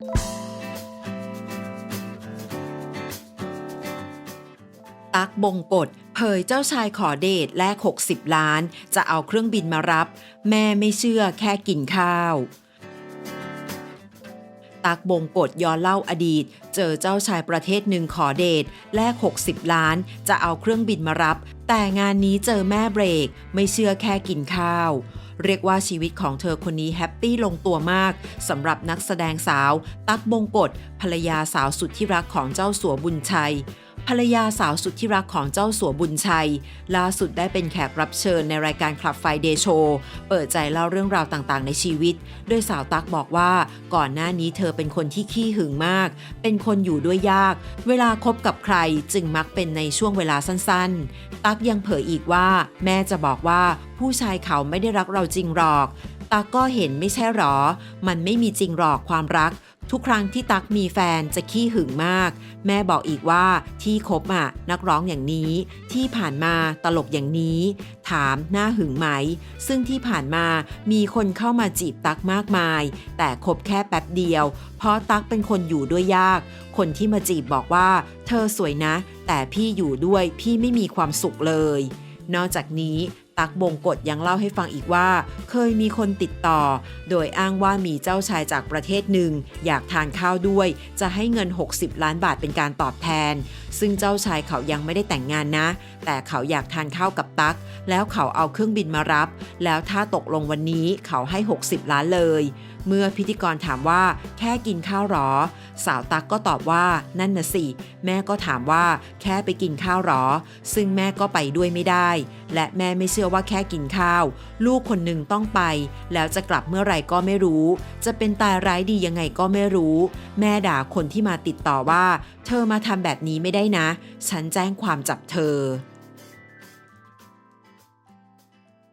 ตักบงกฎเผยเจ้าชายขอเดทแลก 60 ล้าน จะเอาเครื่องบินมารับ แม่ไม่เชื่อแค่กินข้าวตักบงกฎย้อนเล่าอดีต เจอเจ้าชายประเทศหนึ่งขอเดทแลก 60 ล้าน จะเอาเครื่องบินมารับ แต่งานนี้เจอแม่เบรก ไม่เชื่อแค่กินข้าว เรียกว่าชีวิตของเธอคนนี้แฮปปี้ลงตัวมากสำหรับนักแสดงสาว ตั๊กบงกฎภรรยาสาวสุดที่รักของเจ้าสัวบุญชัย ภรรยาสาวสุดที่รักของเจ้าสัวบุญชัย ล่าสุดได้เป็นแขกรับเชิญในรายการคลับไฟเดโชเปิดใจเล่าเรื่องราวต่างๆ ในชีวิต โดยสาวตักบอกว่าก่อนหน้านี้เธอเป็นคนที่ขี้หึงมาก เป็นคนอยู่ด้วยยาก เวลาคบกับใครจึงมักเป็นในช่วงเวลาสั้นๆ ตักยังเผยอีกว่า แม่จะบอกว่าผู้ชายเขาไม่ได้รักเราจริงหรอกตักก็เห็นไม่ใช่หรอ มันไม่มีจริงหรอกความรัก ทุกครั้งที่ตักมีแฟนจะขี้หึงมาก แม่บอกอีกว่าที่คบอะนักร้องอย่างนี้ ที่ผ่านมาตลกอย่างนี้ ถามหน้าหึงไหม ซึ่งที่ผ่านมามีคนเข้ามาจีบตักมากมาย แต่คบแค่แป๊บเดียว เพราะตักเป็นคนอยู่ด้วยยาก คนที่มาจีบบอกว่า เธอสวยนะ แต่พี่อยู่ด้วยพี่ไม่มีความสุขเลย นอกจากนี้ ตักบงกฎยังเล่าให้ฟังอีกว่า เคยมีคนติดต่อ โดยอ้างว่ามีเจ้าชายจากประเทศหนึ่ง อยากทานข้าวด้วย จะให้เงิน 60 ล้านบาทเป็นการตอบแทน ซึ่งเจ้าชายเขายังไม่ได้แต่งงานนะ แต่เขาอยากทานข้าวกับตัก แล้วเขาเอาเครื่องบินมารับ แล้วถ้าตกลงวันนี้เขาให้ 60 ล้านเลย เมื่อพิธีกรถามว่าแค่กินข้าวหรอ สาวตักก็ตอบว่านั่นน่ะสิ แม่ก็ถามว่าแค่ไปกินข้าวหรอ ซึ่งแม่ก็ไปด้วยไม่ได้ และแม่ไม่เชื่อว่าแค่กินข้าว ลูกคนหนึ่งต้องไป แล้วจะกลับเมื่อไหร่ก็ไม่รู้ จะเป็นตายร้ายดียังไงก็ไม่รู้ แม่ด่าคนที่มาติดต่อว่า เธอมาทำแบบนี้ไม่ได้นะ ฉันแจ้งความจับเธอ